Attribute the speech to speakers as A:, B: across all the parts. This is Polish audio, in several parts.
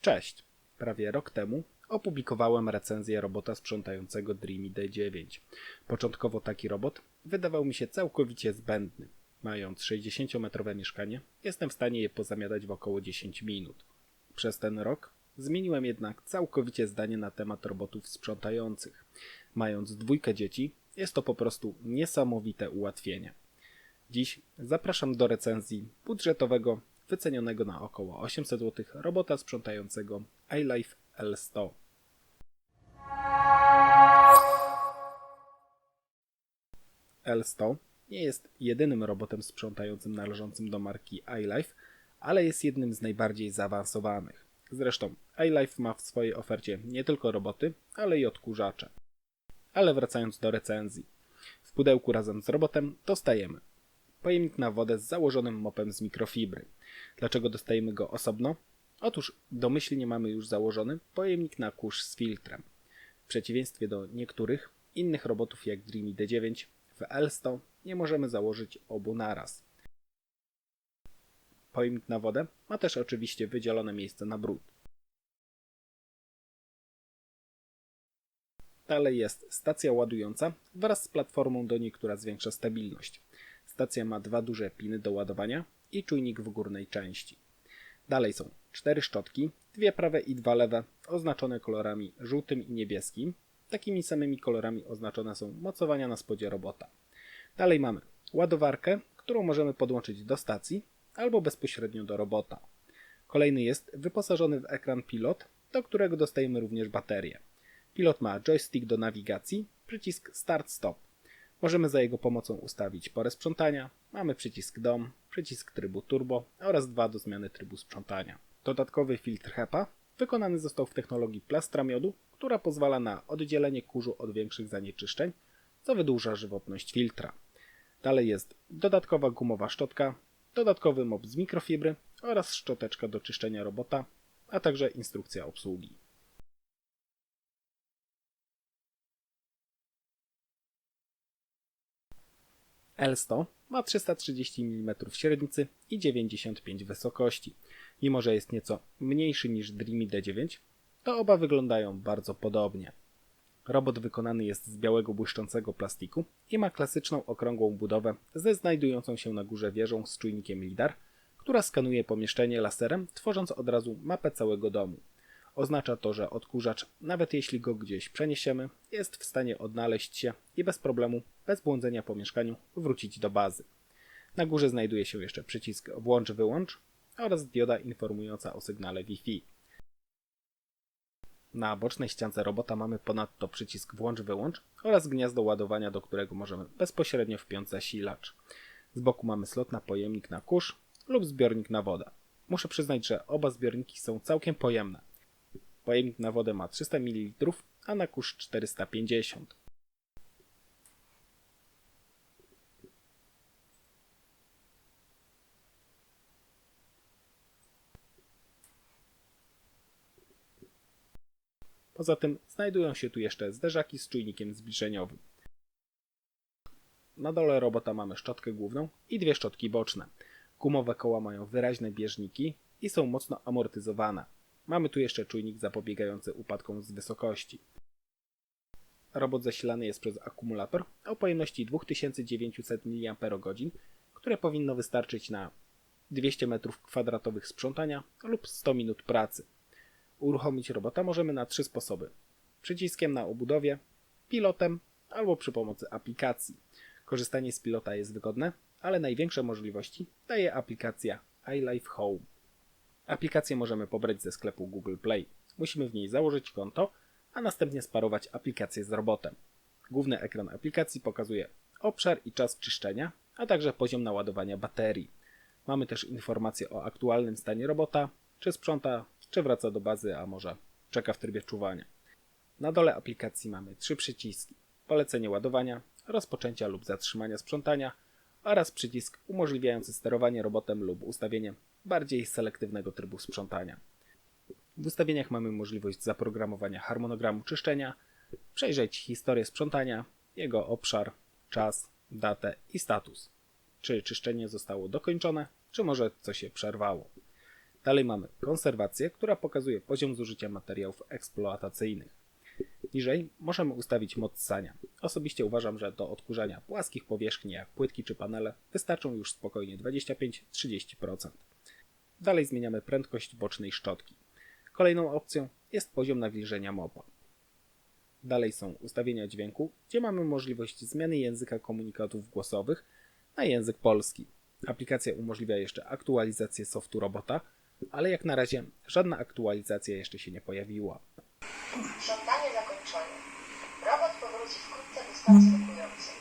A: Cześć! Prawie rok temu opublikowałem recenzję robota sprzątającego Dreamy D9. Początkowo taki robot wydawał mi się całkowicie zbędny. Mając 60-metrowe mieszkanie, jestem w stanie je pozamiatać w około 10 minut. Przez ten rok zmieniłem jednak całkowicie zdanie na temat robotów sprzątających. Mając dwójkę dzieci, jest to po prostu niesamowite ułatwienie. Dziś zapraszam do recenzji budżetowego, wycenionego na około 800 zł robota sprzątającego iLife L100. L100 nie jest jedynym robotem sprzątającym należącym do marki iLife, ale jest jednym z najbardziej zaawansowanych. Zresztą iLife ma w swojej ofercie nie tylko roboty, ale i odkurzacze. Ale wracając do recenzji. W pudełku razem z robotem dostajemy pojemnik na wodę z założonym mopem z mikrofibry. Dlaczego dostajemy go osobno? Otóż domyślnie mamy już założony pojemnik na kurz z filtrem. W przeciwieństwie do niektórych innych robotów jak Dreamy D9 w L100 nie możemy założyć obu naraz. Pojemnik na wodę ma też oczywiście wydzielone miejsce na brud. Dalej jest stacja ładująca wraz z platformą do niej, która zwiększa stabilność. Stacja ma dwa duże piny do ładowania i czujnik w górnej części. Dalej są cztery szczotki, dwie prawe i dwa lewe, oznaczone kolorami żółtym i niebieskim. Takimi samymi kolorami oznaczone są mocowania na spodzie robota. Dalej mamy ładowarkę, którą możemy podłączyć do stacji albo bezpośrednio do robota. Kolejny jest wyposażony w ekran pilot, do którego dostajemy również baterię. Pilot ma joystick do nawigacji, przycisk start-stop. Możemy za jego pomocą ustawić porę sprzątania, mamy przycisk DOM, przycisk trybu turbo oraz dwa do zmiany trybu sprzątania. Dodatkowy filtr HEPA wykonany został w technologii plastra miodu, która pozwala na oddzielenie kurzu od większych zanieczyszczeń, co wydłuża żywotność filtra. Dalej jest dodatkowa gumowa szczotka, dodatkowy mop z mikrofibry oraz szczoteczka do czyszczenia robota, a także instrukcja obsługi. L100 ma 330 mm średnicy i 95 wysokości. Mimo, że jest nieco mniejszy niż Dreamy D9, to oba wyglądają bardzo podobnie. Robot wykonany jest z białego błyszczącego plastiku i ma klasyczną okrągłą budowę ze znajdującą się na górze wieżą z czujnikiem LIDAR, która skanuje pomieszczenie laserem, tworząc od razu mapę całego domu. Oznacza to, że odkurzacz, nawet jeśli go gdzieś przeniesiemy, jest w stanie odnaleźć się i bez problemu, bez błądzenia po mieszkaniu, wrócić do bazy. Na górze znajduje się jeszcze przycisk włącz-wyłącz oraz dioda informująca o sygnale Wi-Fi. Na bocznej ściance robota mamy ponadto przycisk włącz-wyłącz oraz gniazdo ładowania, do którego możemy bezpośrednio wpiąć zasilacz. Z boku mamy slot na pojemnik na kurz lub zbiornik na wodę. Muszę przyznać, że oba zbiorniki są całkiem pojemne. Pojemnik na wodę ma 300 ml, a na kurz 450. Poza tym znajdują się tu jeszcze zderzaki z czujnikiem zbliżeniowym. Na dole robota mamy szczotkę główną i dwie szczotki boczne. Gumowe koła mają wyraźne bieżniki i są mocno amortyzowane. Mamy tu jeszcze czujnik zapobiegający upadkom z wysokości. Robot zasilany jest przez akumulator o pojemności 2900 mAh, które powinno wystarczyć na 200 m2 sprzątania lub 100 minut pracy. Uruchomić robota możemy na trzy sposoby: przyciskiem na obudowie, pilotem albo przy pomocy aplikacji. Korzystanie z pilota jest wygodne, ale największe możliwości daje aplikacja iLife Home. Aplikację możemy pobrać ze sklepu Google Play. Musimy w niej założyć konto, a następnie sparować aplikację z robotem. Główny ekran aplikacji pokazuje obszar i czas czyszczenia, a także poziom naładowania baterii. Mamy też informacje o aktualnym stanie robota, czy sprząta, czy wraca do bazy, a może czeka w trybie czuwania. Na dole aplikacji mamy trzy przyciski: polecenie ładowania, rozpoczęcia lub zatrzymania sprzątania oraz przycisk umożliwiający sterowanie robotem lub ustawienie bardziej selektywnego trybu sprzątania. W ustawieniach mamy możliwość zaprogramowania harmonogramu czyszczenia, przejrzeć historię sprzątania, jego obszar, czas, datę i status. Czy czyszczenie zostało dokończone, czy może coś się przerwało. Dalej mamy konserwację, która pokazuje poziom zużycia materiałów eksploatacyjnych. Niżej możemy ustawić moc sania. Osobiście uważam, że do odkurzania płaskich powierzchni jak płytki czy panele wystarczą już spokojnie 25-30%. Dalej zmieniamy prędkość bocznej szczotki. Kolejną opcją jest poziom nawilżenia mopa. Dalej są ustawienia dźwięku, gdzie mamy możliwość zmiany języka komunikatów głosowych na język polski. Aplikacja umożliwia jeszcze aktualizację softu robota, ale jak na razie żadna aktualizacja jeszcze się nie pojawiła.
B: Sprzątanie zakończone. Robot powróci wkrótce do stanu stokującej.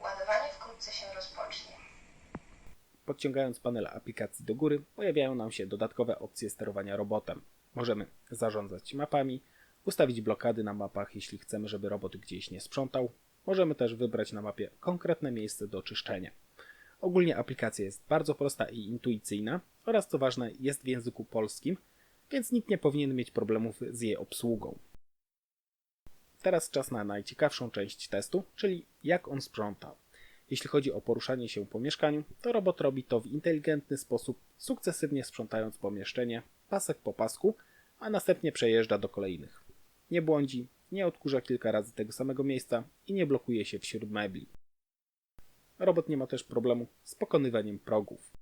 B: Ładowanie wkrótce się rozpocznie.
A: Podciągając panel aplikacji do góry, pojawiają nam się dodatkowe opcje sterowania robotem. Możemy zarządzać mapami, ustawić blokady na mapach, jeśli chcemy, żeby robot gdzieś nie sprzątał. Możemy też wybrać na mapie konkretne miejsce do czyszczenia. Ogólnie aplikacja jest bardzo prosta i intuicyjna oraz co ważne jest w języku polskim, więc nikt nie powinien mieć problemów z jej obsługą. Teraz czas na najciekawszą część testu, czyli jak on sprząta. Jeśli chodzi o poruszanie się po mieszkaniu, to robot robi to w inteligentny sposób, sukcesywnie sprzątając pomieszczenie, pasek po pasku, a następnie przejeżdża do kolejnych. Nie błądzi, nie odkurza kilka razy tego samego miejsca i nie blokuje się wśród mebli. Robot nie ma też problemu z pokonywaniem progów.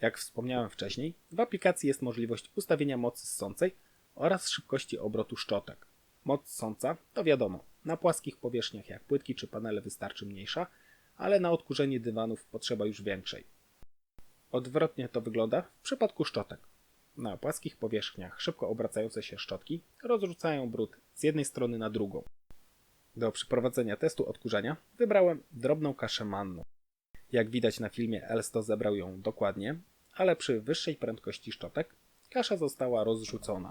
A: Jak wspomniałem wcześniej, w aplikacji jest możliwość ustawienia mocy ssącej oraz szybkości obrotu szczotek. Moc ssąca to wiadomo, na płaskich powierzchniach jak płytki czy panele wystarczy mniejsza, ale na odkurzenie dywanów potrzeba już większej. Odwrotnie to wygląda w przypadku szczotek. Na płaskich powierzchniach szybko obracające się szczotki rozrzucają brud z jednej strony na drugą. Do przeprowadzenia testu odkurzania wybrałem drobną kaszę manną. Jak widać na filmie Elsto zebrał ją dokładnie, ale przy wyższej prędkości szczotek kasza została rozrzucona.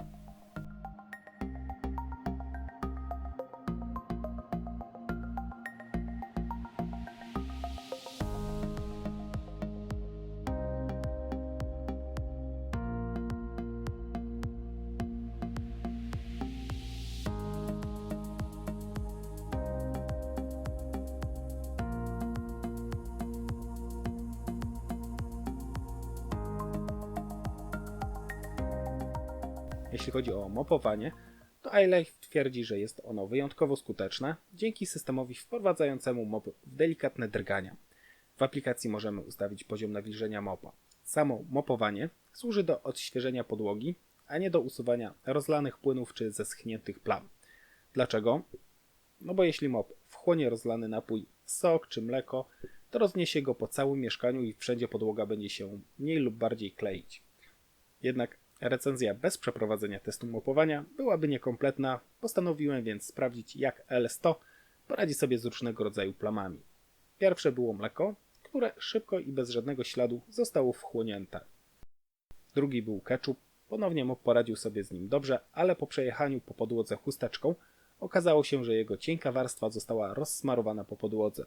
A: Jeśli chodzi o mopowanie, to iLife twierdzi, że jest ono wyjątkowo skuteczne dzięki systemowi wprowadzającemu mop w delikatne drgania. W aplikacji możemy ustawić poziom nawilżenia mopa. Samo mopowanie służy do odświeżenia podłogi, a nie do usuwania rozlanych płynów czy zeschniętych plam. Dlaczego? No bo jeśli mop wchłonie rozlany napój, sok czy mleko, to rozniesie go po całym mieszkaniu i wszędzie podłoga będzie się mniej lub bardziej kleić. Jednak recenzja bez przeprowadzenia testu mopowania byłaby niekompletna, postanowiłem więc sprawdzić jak L100 poradzi sobie z różnego rodzaju plamami. Pierwsze było mleko, które szybko i bez żadnego śladu zostało wchłonięte. Drugi był ketchup, ponownie mop poradził sobie z nim dobrze, ale po przejechaniu po podłodze chusteczką okazało się, że jego cienka warstwa została rozsmarowana po podłodze.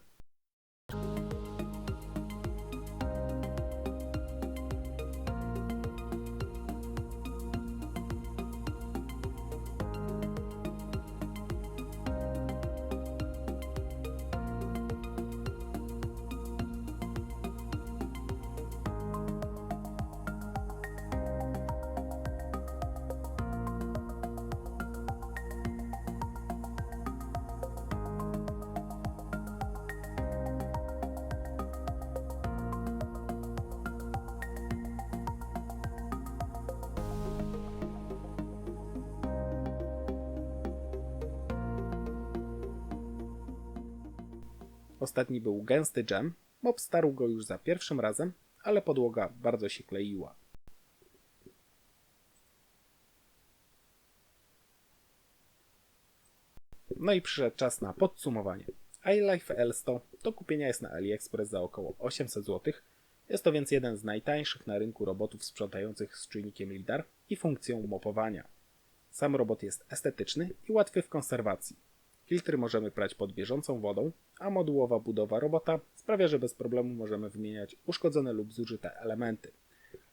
A: Ostatni był gęsty dżem. Mop starł go już za pierwszym razem, ale podłoga bardzo się kleiła. No i przyszedł czas na podsumowanie. iLife L100 do kupienia jest na AliExpress za około 800 zł. Jest to więc jeden z najtańszych na rynku robotów sprzątających z czujnikiem LIDAR i funkcją mopowania. Sam robot jest estetyczny i łatwy w konserwacji. Filtry możemy prać pod bieżącą wodą, a modułowa budowa robota sprawia, że bez problemu możemy wymieniać uszkodzone lub zużyte elementy.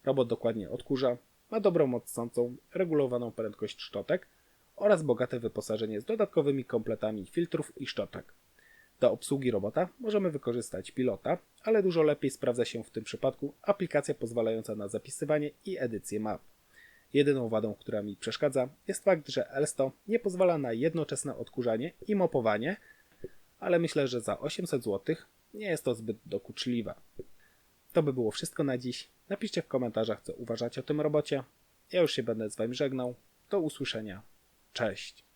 A: Robot dokładnie odkurza, ma dobrą moc sącą, regulowaną prędkość szczotek oraz bogate wyposażenie z dodatkowymi kompletami filtrów i szczotek. Do obsługi robota możemy wykorzystać pilota, ale dużo lepiej sprawdza się w tym przypadku aplikacja pozwalająca na zapisywanie i edycję map. Jedyną wadą, która mi przeszkadza, jest fakt, że Elsto nie pozwala na jednoczesne odkurzanie i mopowanie, ale myślę, że za 800 zł nie jest to zbyt dokuczliwe. To by było wszystko na dziś. Napiszcie w komentarzach, co uważacie o tym robocie. Ja już się będę z Wami żegnał. Do usłyszenia. Cześć.